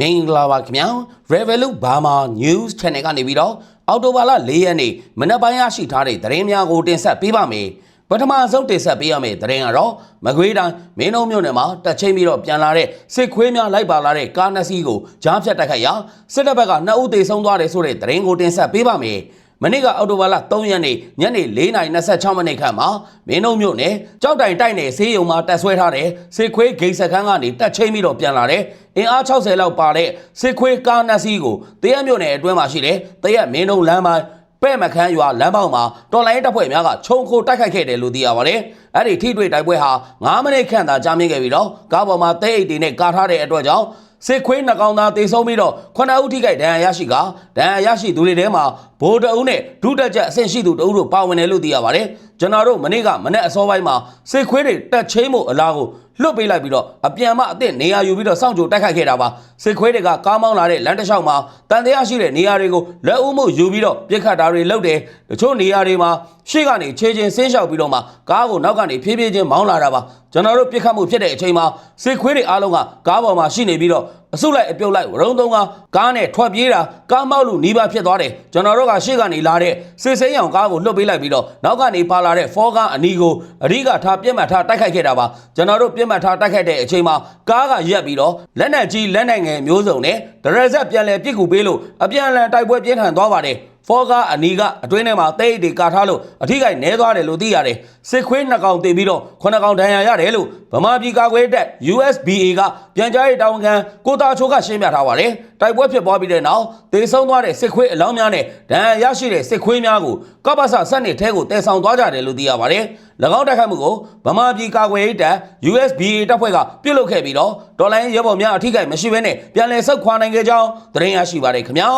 မင်္ဂလာပါခင်ဗျာ Revolut Burma News Channel ကနေပြီးတော့အော်တိုဘာလ၄ရက်နေ့မနက်ပိုင်းရရှိထားတဲ့သတင်းများကိုတင်ဆက်ပေးပါမယ်ပထမဆုံးတင်ဆက်ပေးရမယ့်သတင်းကတော့မကွေးတိုင်းမင်းတို့မြို့နယ်မှာတက်ချင်းပြီးတော့ပြန်လာတဲ့စစ်ခွေးများလိုက်ပါလာတဲ့ကားနှစ်စီးကိုကြားဖြတ်တိုက်ခိုက်ရာစစ်တပ်ဘက်ကနှစ်ဦးသေဆုံးသွားတယ်ဆိုတဲ့သတင်းကိုတင်ဆက်ပေးပါမယ် မနေ့ကအောက်တိုဘာလ3ရက်နေ့ညနေ4:26မိနစ်ခန့်မှာမင်းတို့မြို့နယ်ကြောက်တိုင်တိုက်နယ်ဆေးရုံမှာတက်ဆွဲထားတဲ့စစ်ခွေးဂိတ်စခန်းကနေတက်ချင်းပြီးတော့ပြန်လာတဲ့အင်အား60လောက်ပါတဲ့စစ်ခွေးကားနှစ်စီးကိုတရက်မြို့နယ်အတွင်းမှာရှိတဲ့တရက်မင်းတို့လမ်းပိုင်းပဲ့မခန်းရွာလမ်းပေါက်မှာတော်လိုင်းတပ်ဖွဲ့များကခြုံခိုတိုက်ခိုက်ခဲ့တယ်လို့သိရပါတယ်။အဲ့ဒီထိတွေ့တိုက်ပွဲဟာ9မိနစ်ခန့်သာကြာမြင့်ခဲ့ပြီးတော့ကားပေါ်မှာတဲအိတ်တွေနဲ့ကာထားတဲ့အတွက်ကြောင့် စစ်ခွေးနှကောင်သားတေဆုံးပြီးတော့ခုနှစ်ဦးထိခိုက်ဒဏ်ရာရရှိကဒဏ်ရာရရှိသူတွေထဲမှာဗိုလ်တအုပ်နဲ့ဒုတက်ချက်အဆင့်ရှိသူတအုပ်တို့ပါဝင်တယ်လို့သိရပါတယ်။ ကျွန်တော်တို့မနေ့ကမနေ့အစောပိုင်းမှာစစ်ခွေးတွေတက်ချင်းမှုအလားကိုလွတ်ပေးလိုက်ပြီးတော့အပြန်မအသစ်နေရာယူပြီးတော့စောင့်ကြိုတိုက်ခိုက်ခဲ့တာပါစစ်ခွေးတွေကကားမောင်းလာတဲ့လမ်းတစ်လျှောက်မှာတန်တရားရှိတဲ့နေရာတွေကိုလက်ဦးမှုယူပြီးတော့ပြစ်ခတ်တာတွေလုပ်တယ်တချို့နေရာတွေမှာရှေ့ကနေခြေချင်းဆင်းလျှောက်ပြီးတော့မှကားကိုနောက်ကနေဖြည်းဖြည်းချင်းမောင်းလာတာပါကျွန်တော်တို့ပြစ်ခတ်မှုဖြစ်တဲ့အချိန်မှာစစ်ခွေးတွေအားလုံးကကားပေါ်မှာရှိနေပြီးတော့အစုလိုက်အပြုတ်လိုက်ဝရုံသုံးကကားနဲ့ထွက်ပြေးတာကားမောက်လူနီးပါးဖြစ်သွားတယ်ကျွန်တော်တို့ကရှေ့ကနေလာတဲ့စစ်စိမ်းရောင်ကားကိုလွတ်ပေးလိုက်ပြီးတော့နောက်ကနေပါလာတဲ့ဖောကားအနီးကိုအဓိကထားပြက်မှတ်ထားတိုက်ခိုက်ခဲ့တာပါကျွန်တော်တို့ပြက်မှတ်ထားတိုက်ခိုက်တဲ့အချိန်မှာကားကရက်ပြီးတော့လက်နက်ကြီးလက်နက်ငယ်မျိုးစုံနဲ့ဒရဇက်ပြန်လည်ပစ်ကူပေးလို့အပြန်အလှန်တိုက်ပွဲပြင်းထန်သွားပါတယ်ဖောကားအနီးကအတွင်းထဲမှာတိတ်တွေကာထားလို့အထီးကိုက်နဲသွားတယ်လို့သိရတယ်စစ်ခွေးနှစ်ကောင်တင်ပြီးတော့ခုနှစ်ကောင်ဒဏ်ရာရတယ်လို့ဗမာပြည်ကာကွယ်တပ် USBA ကပြန်ကြားရေးတာဝန်ခံကိုတာချိုကရှင်းပြထားပါတယ်တိုက်ပွဲဖြစ်ပွားပြီးတဲ့နောက်တေဆုံးသွားတဲ့စစ်ခွေးအလောင်းများနဲ့ဒဏ်ရာရရှိတဲ့စစ်ခွေးများကိုကပ္ပစစက်နေထဲကိုတည်ဆောင်သွားကြတယ်လို့သိရပါတယ်၎င်းတိုက်ခိုက်မှုကိုဗမာပြည်ကာကွယ်ရေးတပ် USBA တပ်ဖွဲ့ကပြုတ်လုခဲ့ပြီးတော့ဒေါ်လာရဲဘော်များအထီးကိုက်မရှိဘဲနဲ့ပြန်လည်ဆုတ်ခွာနိုင်ခဲ့ကြောင်းသတင်းရရှိပါတယ်ခင်ဗျာ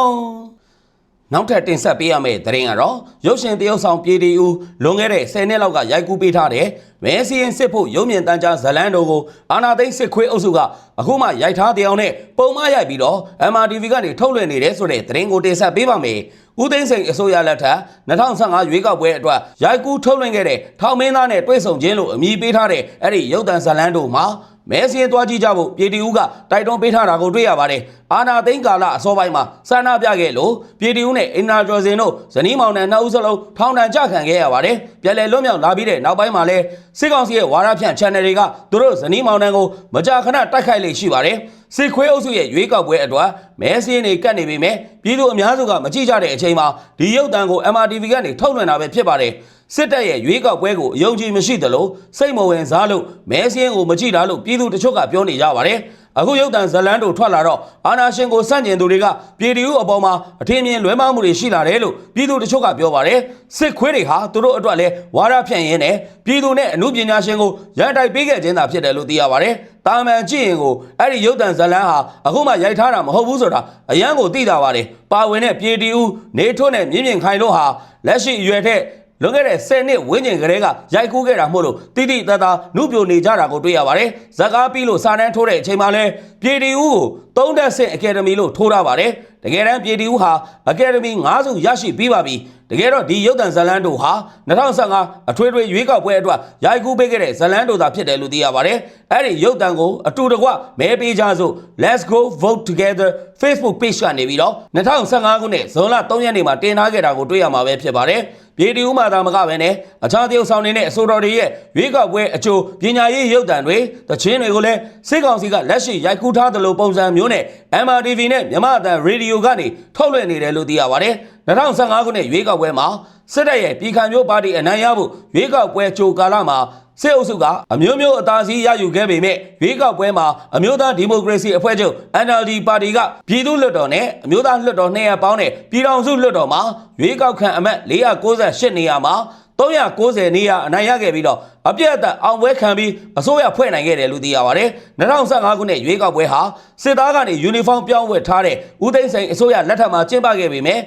နောက်ထပ်တင်ဆက်ပေးရမယ့်သတင်းကတော့ရုပ်ရှင်တရုတ်ဆောင်ပြည်တီဦးလွန်ခဲ့တဲ့10နှစ်လောက်ကရိုက်ကူးပေးထားတဲ့မဲစီရင်စစ်ဖို့ရုံမြင့်တန်းကြားဇလန်းတို့ကိုအာနာသိန်းစစ်ခွေးအုပ်စုကအခုမှရိုက်ထားတဲ့အောင်နဲ့ပုံမရိုက်ပြီးတော့ MRTV ကနေထုတ်လွှင့်နေတဲ့ဆိုတဲ့သတင်းကိုတင်ဆက်ပေးပါမယ်။ဦးသိန်းစိန်အစိုးရလက်ထက်2015ရွေးကောက်ပွဲအတွက်ရိုက်ကူးထုတ်လွှင့်ခဲ့တဲ့ထောင်မင်းသားနဲ့တွေ့ဆုံခြင်းလို့အမည်ပေးထားတဲ့အဲ့ဒီရုပ်သံဇလန်းတို့မှာမဲစင်းသွားကြည့်ကြဖို့ပြည်တီဦးကတိုက်တွန်းပေးထားတာကိုတွေ့ရပါတယ်။အာနာသိန်းကာလအစောပိုင်းမှာဆန္ဒပြခဲ့လို့ပြည်တီဦးနဲ့အင်နာကျော်စင်တို့ဇနီးမောင်နှံနှစ်ဦးစလုံးထောင်ဒဏ်ကြခံခဲ့ရပါတယ်။ပြည်လဲလွတ်မြောက်လာပြီးတဲ့နောက်ပိုင်းမှာလဲစစ်ကောင်စီရဲ့ဝါရဖြန့် channel တွေကသူတို့ဇနီးမောင်နှံကိုမကြာခဏတိုက်ခိုက်လေ့ရှိပါတယ်။ စစ်ခွေးအုပ်စုရဲ့ရွေးကောက်ပွဲအတွက်မဲစင်းတွေကတ်နေပေမဲ့ပြည်သူအများစုကမကြည့်ကြတဲ့အချိန်မှာဒီရုပ်တံကို MRTV ကနေထုတ်လွှင့်တာပဲဖြစ်ပါတယ်။စစ်တပ်ရဲ့ရွေးကောက်ပွဲကိုအယုံကြည်မရှိသလိုစိတ်မဝင်စားလို့မဲစင်းကိုမကြည့်တာလို့ပြည်သူတချို့ကပြောနေကြပါတယ်။ အခုရုပ်တံဇလန်းတို့ထွက်လာတော့အာနာရှင်ကိုစန့်ကျင်သူတွေကပြည်သူအပေါ်မှာအထင်မြင်လွဲမှားမှုတွေရှိလာတယ်လို့ပြည်သူတချို့ကပြောပါတယ်။စစ်ခွေးတွေဟာသူတို့အတွက်လည်းဝါရဖြန့်ရင်းနဲ့ပြည်သူနဲ့အမှုပညာရှင်ကိုရန်တိုက်ပေးခဲ့ခြင်းသာဖြစ်တယ်လို့သိရပါတယ်။တာမန်ကြည့်ရင်ကိုအဲ့ဒီရုပ်တံဇလန်းဟာအခုမှရိုက်ထားတာမဟုတ်ဘူးဆိုတာအရန်ကိုသိတာပါတယ်။ပါဝင်တဲ့ပြည်သူနေထွန်းနဲ့မြင့်မြင့်ခိုင်တို့ဟာလက်ရှိအရွယ်ထက် လွန်ခဲ့တဲ့10နှစ်ဝန်းကျင်ကလေးကရိုက်ကူးခဲ့တာမို့လို့တိတိတတ်တာနုပြိုနေကြတာကိုတွေ့ရပါတယ်။ဇကားပြီးလို့စာတန်းထိုးတဲ့အချိန်မှာလဲပြည်တီဦးကိုသုံးတက်ဆင့်အကယ်ဒမီလို့ထိုးထားပါတယ်။ တကယ်တမ်းပြည်တီဦးဟာအကယ်ဒမီ9စုရရှိပြီးပါပြီ။တကယ်တော့ဒီရုပ်တံဇလန်းတို့ဟာ2015အထွေထွေရွေးကောက်ပွဲအတွက်ရိုက်ကူးပေးခဲ့တဲ့ဇလန်းတို့သာဖြစ်တယ်လို့သိရပါတယ်။အဲ့ဒီရုပ်တံကိုအတူတကွမဲပေးကြစို့ Let's go vote together Facebook page ကနေပြီးတော့2015ခုနှစ်ဇွန်လ3ရက်နေ့မှာတင်ထားခဲ့တာကိုတွေ့ရမှာပဲဖြစ်ပါတယ်။ပြည်တီဦးမှာသာမကပဲနဲ့အခြားတရုတ်ဆောင်တွေနဲ့အစိုးရတွေရဲ့ရွေးကောက်ပွဲအကျိုးပညာရေးရုပ်တံတွေတခြင်းတွေကိုလည်းစစ်ကောင်စီကလက်ရှိရိုက်ကူးထားသလိုပုံစံမျိုးနဲ့ MRTV နဲ့မြမအတန်ရေဒီယိုကနေထုတ်လွှင့်နေတယ်လို့သိရပါတယ်။2015ခုနှစ်ရွေးကောက်ပွဲမှာစစ်တပ်ရဲ့ပြည်ခံမျိုးပါတီအနိုင်ရဖို့ရွေးကောက်ပွဲကြိုကာလမှာစစ်အုပ်စုကအမျိုးမျိုးအသာစီးရယူခဲ့ပေမဲ့ရွေးကောက်ပွဲမှာအမျိုးသားဒီမိုကရေစီအဖွဲ့ချုပ် NLD ပါတီကပြည်သူ့လွှတ်တော်နဲ့အမျိုးသားလွှတ်တော်200ပေါင်းနဲ့ပြည်ထောင်စုလွှတ်တော်မှာရွေးကောက်ခံအမတ်498နေရာမှာ 390နေရာအနိုင်ရခဲ့ပြီးတော့အပြည့်အသက်အောင်ပွဲခံပြီးအစိုးရဖွဲ့နိုင်ခဲ့တယ်လို့သိရပါတယ်။2015ခုနှစ်ရွေးကောက်ပွဲဟာစစ်သားကနေယူနီဖောင်းပြောင်းဝတ်ထားတဲ့ဦးသိန်းစိန်အစိုးရလက်ထက်မှာကျင်းပခဲ့ပေမဲ့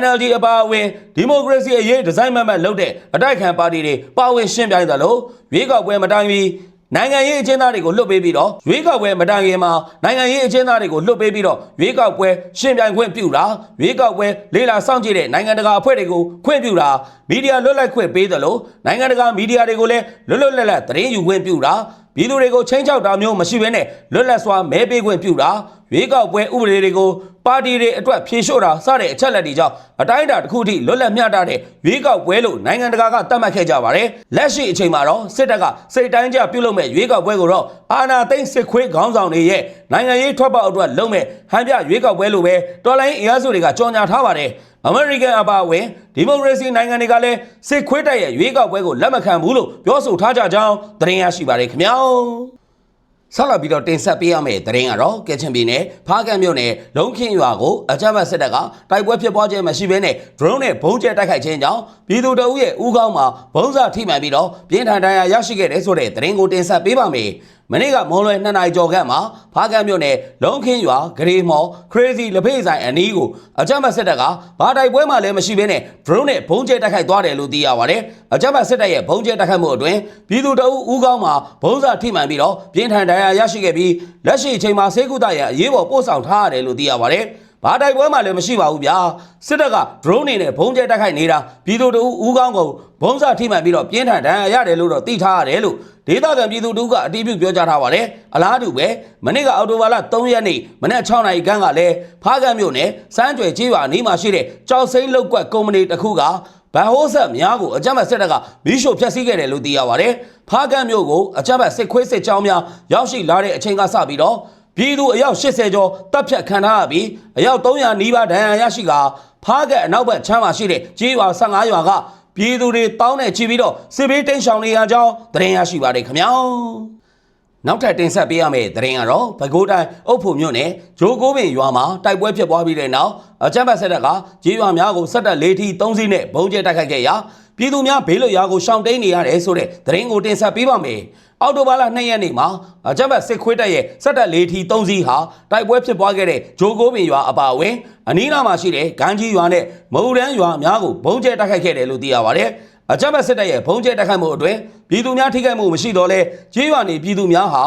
NLD အပါအဝင်ဒီမိုကရေစီအရေးဒီဇိုင်းမတ်မတ်လုပ်တဲ့အတိုက်ခံပါတီတွေပါဝင်ရှင်းပြိုင်သလိုရွေးကောက်ပွဲမတိုင်မီ နိုင်ငံရေးအကျဉ်းသားတွေကိုလွတ်ပေးပြီးတော့ရွေးကောက်ပွဲမတိုင်ခင်မှာနိုင်ငံရေးအကျဉ်းသားတွေကိုလွတ်ပေးပြီးတော့ရွေးကောက်ပွဲရှင်းပြိုင်ခွင့်ပြုတာရွေးကောက်ပွဲလေးလာစောင့်ကြည့်တဲ့နိုင်ငံတကာအဖွဲ့တွေကိုခွင့်ပြုတာမီဒီယာလွတ်လပ်ခွင့်ပေးသလိုနိုင်ငံတကာမီဒီယာတွေကိုလည်းလွတ်လွတ်လပ်လပ်သတင်းယူခွင့်ပြုတာပြည်သူတွေကိုချင်းချောက်တာမျိုးမရှိဘဲနဲ့လွတ်လပ်စွာမဲပေးခွင့်ပြုတာရွေးကောက်ပွဲဥပဒေတွေကို ပါတီတွေအတွက်ဖြေလျှော့တာစတဲ့အချက်လက်တွေကြောင့်အတိုင်းအတာတစ်ခုထိလွတ်လပ်မျှတတဲ့ရွေးကောက်ပွဲလို့နိုင်ငံတကာကသတ်မှတ်ခဲ့ကြပါတယ်လက်ရှိအချိန်မှာတော့စစ်တပ်ကစိတ်တိုင်းကျပြုလုပ်မဲ့ရွေးကောက်ပွဲကိုတော့အာဏာသိမ်းစစ်ခွေးခေါင်းဆောင်တွေရဲ့နိုင်ငံရေးထွက်ပေါက်အတွက်လုပ်မဲ့ဟန်ပြရွေးကောက်ပွဲလို့ပဲတော်လိုင်းအင်အားစုတွေကကြော်ညာထားပါတယ်အမေရိကန်အပါအဝင်ဒီမိုကရေစီနိုင်ငံတွေကလည်းစစ်ခွေးတိုက်ရဲ့ရွေးကောက်ပွဲကိုလက်မခံဘူးလို့ပြောဆိုထားကြကြောင်းသတင်းရရှိပါတယ်ခင်ဗျာ ဆက်လက်ပြီးတော့တင်ဆက်ပေးရမယ့်သတင်းကတော့ကချင်ပြည်နယ်ဖားကန့်မြို့နယ်လုံခင်းရွာကိုအကြမ်းဖက်စစ်တပ်ကတိုက်ပွဲဖြစ်ပွားခြင်းမရှိဘဲနဲ့ drone နဲ့ဘုံကျဲတိုက်ခိုက်ခြင်းကြောင့်ပြည်သူတအုပ်ရဲ့ဥကောင်းမှာဘုံစာထိမှန်ပြီးတော့ပြင်းထန်ဒဏ်ရာရရှိခဲ့တဲ့ဆိုတဲ့သတင်းကိုတင်ဆက်ပေးပါမယ်။မနေ့ကမွန်လွယ်2နာရီကျော်ခန့်မှာဖားကန့်မြို့နယ်လုံခင်းရွာဂရေမော် crazy လက်ဖေးဆိုင်အနီးကိုအကြမ်းဖက်စစ်တပ်ကဘာတိုက်ပွဲမှလည်းမရှိဘဲနဲ့ drone နဲ့ဘုံကျဲတိုက်ခိုက်သွားတယ်လို့သိရပါတယ်။အကြမ်းဖက်စစ်တပ်ရဲ့ဘုံကျဲတိုက်ခိုက်မှုအတွင်းပြည်သူတအုပ်ဥကောင်းမှာဘုံစာထိမှန်ပြီးတော့ပြင်းထန်ဒဏ်ရာရရှိခဲ့ပြီးလက်ရှိအချိန်မှာဆေးကုသရအရေးပေါ်ပို့ဆောင်ထားရတယ်လို့သိရပါတယ်။ ဘာတိုက်ပွဲမှလည်းမရှိပါဘူးဗျာစစ်တပ်က drone နေနဲ့ဘုံကျဲတိုက်ခိုက်နေတာပြည်သူတို့ဦးကောင်းကိုဘုံစာထိမှန်ပြီးတော့ပြင်းထန်ဒဏ်ရာရတယ်လို့တော့သိထားရတယ်လို့ဒေသခံပြည်သူတို့ကအတည်ပြုပြောကြားထားပါတယ်အလားတူပဲမနေ့ကအော်တိုဘာလ3ရက်နေ့မနေ့6နာရီခန့်ကလည်းဖားကန့်မြို့နယ်စမ်းကြွယ်ကြီးရွာအနီးမှာရှိတဲ့ကြောက်စိမ့်လောက်ကွက်ကုမ္ပဏီတစ်ခုကဗန်ဟိုးဆက်များကိုအကြမ်းဖက်စစ်တပ်ကမီးရှို့ဖျက်ဆီးခဲ့တယ်လို့သိရပါတယ်။ဖားကန့်မြို့ကိုအကြမ်းဖက်စစ်ခွေးစစ်ကြောင်းများရောက်ရှိလာတဲ့အချိန်ကစပြီးတော့ ပြည်သူအယောက်80ကျော်တပ်ဖြတ်ခံထားရပြီးအယောက်300နီးပါးဒဏ်ရာရရှိကဖားကန့်အနောက်ဘက်ချမ်းမှာရှိတဲ့ကြေးရွာ15ရွာကပြည်သူတွေတောင်းနဲ့ချီပြီးတော့စစ်ဘေးတိမ်းရှောင်နေရကြောင်းသတင်းရရှိပါတယ်ခင်ဗျာ။နောက်ထပ်တင်ဆက်ပေးရမယ့်သတင်းကတော့ပဲခူးတိုင်းအုပ်ဖို့မြို့နယ်ဂျိုးကိုပင်ရွာမှာတိုက်ပွဲဖြစ်ပွားပြီးတဲ့နောက်အကြမ်းဖက်ဆက်တပ်ကကြေးရွာများကိုဆက်တက်လေးထီ၃စီးနဲ့ဘုံကျဲတိုက်ခိုက်ခဲ့ရာ ပြည်သူများဘေးလွတ်ရာကိုရှောင်တိန်နေရတယ်ဆိုတဲ့သတင်းကိုတင်ဆက်ပေးပါမယ်။အောက်တိုဘာလ2ရက်နေ့မှာအကြမ်းဖက်စစ်ခွေးတပ်ရဲ့ဆက်တက်လေးထီ၃စီးဟာတိုက်ပွဲဖြစ်ပွားခဲ့တဲ့ဂျိုးကိုပင်ရွာအပါအဝင်အနီးနားမှာရှိတဲ့ဂန်းကြီးရွာနဲ့မုံရန်ရွာများကိုဘုံကျဲတိုက်ခိုက်ခဲ့တယ်လို့သိရပါတယ်။အကြမ်းဖက်စစ်တပ်ရဲ့ဘုံကျဲတိုက်ခိုက်မှုအတွင်းပြည်သူများထိခိုက်မှုမရှိတော့လဲကြေးရွာနေပြည်သူများဟာ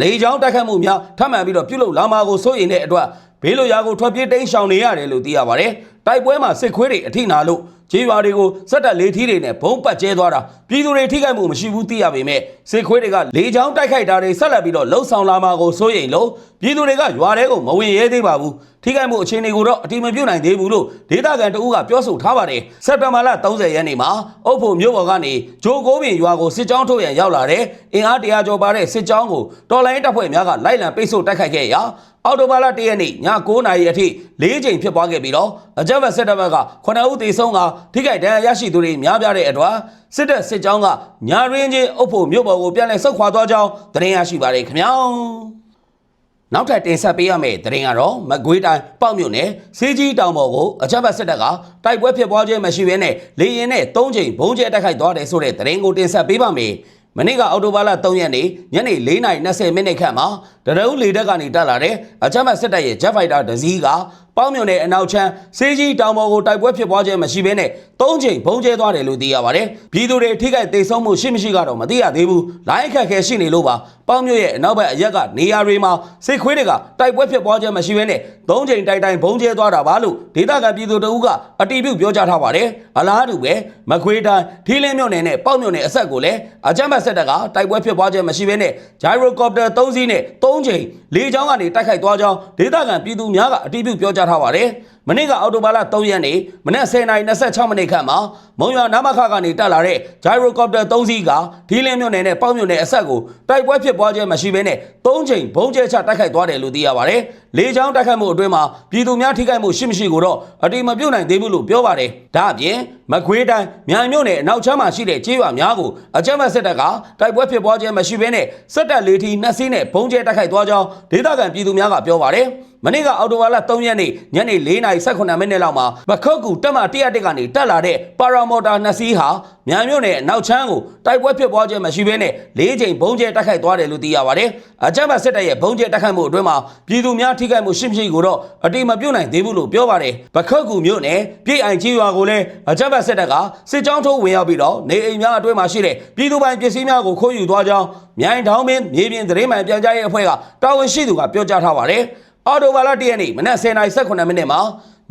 လေကြောင်းတိုက်ခိုက်မှုများထပ်မံပြီးတော့ပြုလုပ်လာမှာကိုစိုးရိမ်တဲ့အတွက်ဘေးလွတ်ရာကိုထွက်ပြေးတိမ်းရှောင်နေရတယ်လို့သိရပါတယ်။တိုက်ပွဲမှာစစ်ခွေးတွေအထိနာလို့ ကြေးရွာတွေကိုစက်တက်လေးထီးတွေနဲ့ဘုံပတ်ကျဲသွားတာပြည်သူတွေထိခိုက်မှုမရှိဘူးသိရပေမဲ့စစ်ခွေးတွေကလေကြောင်းတိုက်ခိုက်တာတွေဆက်လက်ပြီးတော့လှုပ်ဆောင်လာမှာကိုစိုးရိမ်လို့ပြည်သူတွေကရွာထဲကိုမဝင်ရဲသေးပါဘူး။ထိခိုက်မှုအခြေအနေကိုတော့အတိမပြုတ်နိုင်သေးဘူးလို့ဒေသခံတအုပ်ကပြောဆိုထားပါတယ်။စက်တဘာလ30ရက်နေ့မှာအုပ်ဖို့မြို့ပေါ်ကနေဂျိုကိုးပင်ရွာကိုစစ်ကြောင်းထုတ်ရန်ရောက်လာတဲ့အင်အားတရာကျော်ပါတဲ့စစ်ကြောင်းကိုတော်လိုင်းတပ်ဖွဲ့များကလိုက်လံပိတ်ဆို့တိုက်ခိုက်ခဲ့ရာ အော်တိုဘာလ1ရက်နေ့ည9:00နာရီအထိ၄ချိန်ဖြစ်ပွားခဲ့ပြီးတော့အကြမ်းဖက်စစ်တပ်ဘက်က9ဦးသေဆုံးကထိခိုက်ဒဏ်ရာရရှိသူတွေများပြားတဲ့အတွက်စစ်တပ်စစ်ကြောင်းကညာရင်းချင်းအုပ်ဖို့မြို့ပေါ်ကိုပြန်လည်ဆုတ်ခွာသွားကြောင်းသတင်းရရှိပါတယ်ခင်ဗျာ။နောက်ထပ်တင်ဆက်ပေးရမယ့်သတင်းကတော့မကွေးတိုင်းပေါ့မြို့နယ်စေးကြီးတောင်ပေါ်ကိုအကြမ်းဖက်စစ်တပ်ကတိုက်ပွဲဖြစ်ပွားခြင်းမရှိဘဲနဲ့လေရင်နဲ့၃ချိန်ဘုံကျဲတိုက်ခိုက်သွားတယ်ဆိုတဲ့သတင်းကိုတင်ဆက်ပေးပါမယ်။ မနေ့ကအောက်တိုဘာလ3ရက်နေ့ညနေ4:20မိနစ်ခန့်မှာတရုံးလေတပ်ကနေတက်လာတဲ့အကြမ်းဖက်စစ်တပ်ရဲ့ Jet Fighter တစ်စီးက ပေါ့မြို့နယ်အနောက်ချမ်းစေးကြီးတောင်ပေါ်ကိုတိုက်ပွဲဖြစ်ပွားခြင်းမရှိဘဲနဲ့၃ချိန်ဘုံကျဲသွားတယ်လို့သိရပါတယ်။ပြည်သူတွေထိခိုက်ဒေဆုံးမှုရှိမရှိကတော့မသိရသေးဘူး။လိုင်းအခက်ခဲရှိနေလို့ပါ။ပေါ့မြို့ရဲ့အနောက်ဘက်အရက်ကနေရာတွေမှာစစ်ခွေးတွေကတိုက်ပွဲဖြစ်ပွားခြင်းမရှိဘဲနဲ့၃ချိန်တိုက်တိုင်းဘုံကျဲသွားတာပါလို့ဒေသခံပြည်သူတို့ကအတီးပြုပြောကြားထားပါတယ်။အလားတူပဲမခွေးတိုင်းထီးလင်းမြို့နယ်နဲ့ပေါ့မြို့နယ်အဆက်ကိုလည်းအကြမ်းဖက်စစ်တပ်ကတိုက်ပွဲဖြစ်ပွားခြင်းမရှိဘဲနဲ့ Gyrocopter ၃စီးနဲ့၃ချိန်လေကြောင်းကနေတိုက်ခိုက်သွားကြောင်းဒေသခံပြည်သူများကအတီးပြုပြောကြားထားပါတယ်။မနေ့ကအောက်တိုဘာလ3ရက်နေ့မနက်10:26မိနစ်ခန့်မှာမုံရွာနာမခကနေတက်လာတဲ့ Gyrocopter 3စီးကဒီလင်းမြို့နယ်နဲ့ပေါ့မြို့နယ်အဆက်ကိုတိုက်ပွဲဖြစ်ပွားခြင်းမရှိဘဲနဲ့၃ချိန်ဘုံကျဲချတိုက်ခိုက်သွားတယ်လို့သိရပါတယ်။ လေကြောင်းတိုက်ခိုက်မှုအတွင်းမှာပြည်သူများထိခိုက်မှုရှိမရှိကိုတော့အတိမပြုတ်နိုင်သေးဘူးလို့ပြောပါတယ်။ဒါအပြင်မကွေးတိုင်းမြိုင်မြို့နယ်အနောက်ချမ်းမှာရှိတဲ့ကျေးရွာများကိုအကြမ်းဖက်စစ်တပ်ကတိုက်ပွဲဖြစ်ပွားခြင်းမရှိဘဲနဲ့စစ်တပ်လေးထီနှစ်စီးနဲ့ဘုံကျဲတိုက်ခိုက်သွားကြောင်းဒေသခံပြည်သူများကပြောပါတယ်။မနေ့ကအော်တိုဝါလာ3ရက်နေ့ညနေ4:18မိနစ်လောက်မှာပခုတ်ကူတက်မ101ကနေတက်လာတဲ့ပါရာမော်တာနှစ်စီးဟာမြန်မြို့နယ်နောက်ချမ်းကိုတိုက်ပွဲဖြစ်ပွားခြင်းမရှိဘဲနဲ့၄ချိန်ဘုံကျဲတိုက်ခိုက်သွားတယ်လို့သိရပါတယ်။အကြမ်းဖက်စစ်တပ်ရဲ့ဘုံကျဲတိုက်ခိုက်မှုအတွင်းမှာပြည်သူများထိခိုက်မှုရှိမရှိကိုတော့အတိမပြုတ်နိုင်သေးဘူးလို့ပြောပါတယ်။ပခုတ်ကူမြို့နယ်ပြည်အိုင်ကြီးရွာကိုလည်းအကြမ်းဖက်စစ်တပ်ကစစ်ကြောင်းထိုးဝင်ရောက်ပြီးတော့နေအိမ်များအတွင်းမှာရှိတဲ့ပြည်သူပိုင်ပစ္စည်းများကိုခိုးယူသွားကြောင်းမြိုင်ထောင်းမင်းမြေပြင်သတင်းမှန်ပြန်ကြားရေးအဖွဲ့ကတာဝန်ရှိသူကပြောကြားထားပါတယ်။အော်တိုဘာလ၁ရက်နေ့မနက်10:18မိနစ်မှာ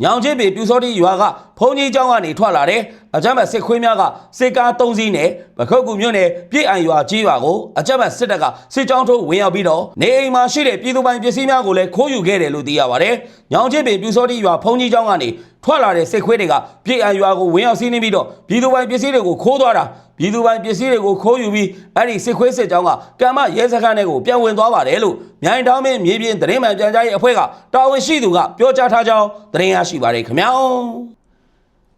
ညညောင်ချင်းပေပြူစောတိရွာကဖုန်ကြီးကျောင်းကနေထွက်လာတဲ့ အကြမ်းဖက်စစ်ခွေးများကစစ်ကား၃စီးနဲ့ပခုတ်ကူမြို့နယ်ပြည်အိုင်ရွာကြီးရွာကိုအကြမ်းဖက်စစ်တပ်ကစစ်ကြောင်းထိုးဝင်ရောက်ပြီးတော့နေအိမ်မှာရှိတဲ့ပြည်သူပိုင်ပစ္စည်းများကိုလည်းခိုးယူခဲ့တယ်လို့သိရပါတယ်။ညောင်ချင်းပေပြူစောတိရွာဖုန်ကြီးကျောင်းကနေထွက်လာတဲ့စစ်ခွေးတွေကပြည်အိုင်ရွာကိုဝင်ရောက်စီးနှင်းပြီးတော့ပြည်သူပိုင်ပစ္စည်းတွေကိုခိုးသွားတာပြည်သူပိုင်ပစ္စည်းတွေကိုခိုးယူပြီးအဲ့ဒီစစ်ခွေးစစ်ကြောင်းကကံမရဲစခန်းတွေကိုပြန်ဝင်သွားပါတယ်လို့မြိုင်တောင်မင်းမြေပြင်သတင်းမှန်ပြန်ကြားရေးအဖွဲ့ကတာဝန်ရှိသူကပြောကြားထားကြောင်းသတင်းရရှိပါတယ်ခင်ဗျာ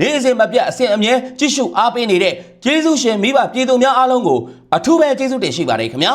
နေ့စဉ်မပြတ်အစဉ်အမြဲကြည့်ရှုအားပေးနေတဲ့ကျေးဇူးရှင်မိဘပြည်သူများအားလုံးကိုအထူးပဲကျေးဇူးတင်ရှိပါတယ်ခင်ဗျာ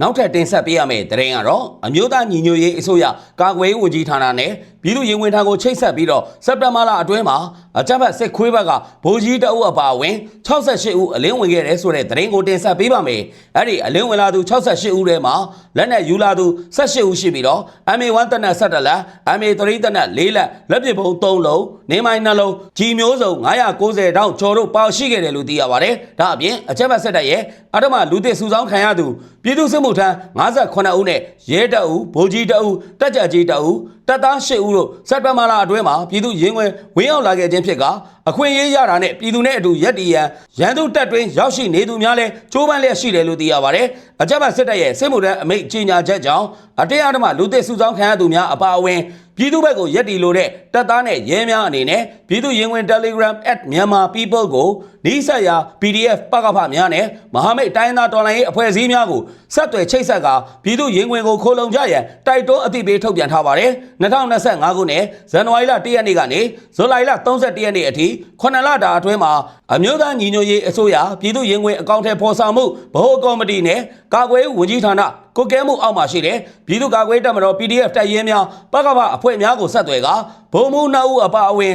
နောက်ထပ်တင်ဆက်ပေးရမယ့်သတင်းကတော့အမျိုးသားညီညွတ်ရေးအစိုးရကာကွယ်ရေးဝန်ကြီးဌာနနဲ့ ပြည်သူ့ရင်ဝင်ထံကိုချိတ်ဆက်ပြီးတော့စက်တင်ဘာလအတွင်းမှာအကြမ်းဖက်စစ်ခွေးဘက်ကဗိုလ်ကြီးတအုပ်အပါအဝင်68ဦးအလင်းဝင်ခဲ့တယ်ဆိုတဲ့သတင်းကိုတင်ဆက်ပေးပါမယ်။အဲ့ဒီအလင်းဝင်လာသူ68ဦးထဲမှာလက်နက်ယူလာသူ18ဦးရှိပြီးတော့ MA1 တနက်17လက် MA3 တနက်4လက်လက်ပစ်ပုံ3လုံးနေမိုင်းနှလုံးကြီးမျိုးစုံ990တောင်ကျော်တို့ပေါရှိခဲ့တယ်လို့သိရပါတယ်။ဒါအပြင်အကြမ်းဖက်စစ်တပ်ရဲ့အထမလူသစ်စုဆောင်းခံရသူပြည်သူ့စစ်မှုထမ်း58ဦးနဲ့ရဲတပ်ဦးဗိုလ်ကြီးတပ်ဦးတပ်ကြပ်ကြီးတပ်ဦးတပ်သား၈ဦးတို့စက်တဘာလအတွင်းမှာပြည်သူရင်ဝင်ဝင်းရောက်လာခဲ့ခြင်းဖြစ်ကအခွင့်အရေးရတာနဲ့ပြည်သူနဲ့အတူရက်တီရန်ရန်သူတပ်တွင်ရောက်ရှိနေသူများလည်းကြိုးပမ်းလျက်ရှိတယ်လို့သိရပါတယ်။အကြမ်းဖက်စစ်တပ်ရဲ့စစ်မှုထမ်းအမိန့်ကြီးညာချက်ကြောင့်အတရားဓမ္မလူသစ်စုဆောင်းခံရသူများအပါအဝင်ပြည်သူဘက်ကိုရက်တီလိုတဲ့တပ်သားနဲ့ရဲများအနေနဲ့ပြည်သူရင်ဝင် Telegram @Myanmar People ကို နီးစပ်ရာ PDF ပကဖများနဲ့မဟာမိတ်တိုင်းသားတော်လှန်ရေးအဖွဲ့အစည်းများကိုဆက်သွယ်ချိတ်ဆက်ကပြည်သူရင်ဝင်ကိုခိုးလုံကြရန်တိုက်တွန်းအသိပေးထုတ်ပြန်ထားပါတယ်2025ခုနှစ်ဇန်နဝါရီလ1ရက်နေ့ကနေဇူလိုင်လ31ရက်နေ့အထိ9လတာအတွင်းမှာအမျိုးသားညီညွတ်ရေးအစိုးရပြည်သူရင်ဝင်အကောင့်ထဲပေါ်ဆောင်မှုဗဟိုကော်မတီနဲ့ကာကွယ်ရေးဝန်ကြီးဌာနကိုကဲမှုအောက်မှာရှိတဲ့ပြည်သူ့ကာကွယ်တပ်မတော် PDF တပ်ရင်းများပကပအဖွဲ့များကိုဆက်သွယ်ကဗိုလ်မှူးနှစ်ဦးအပါအဝင်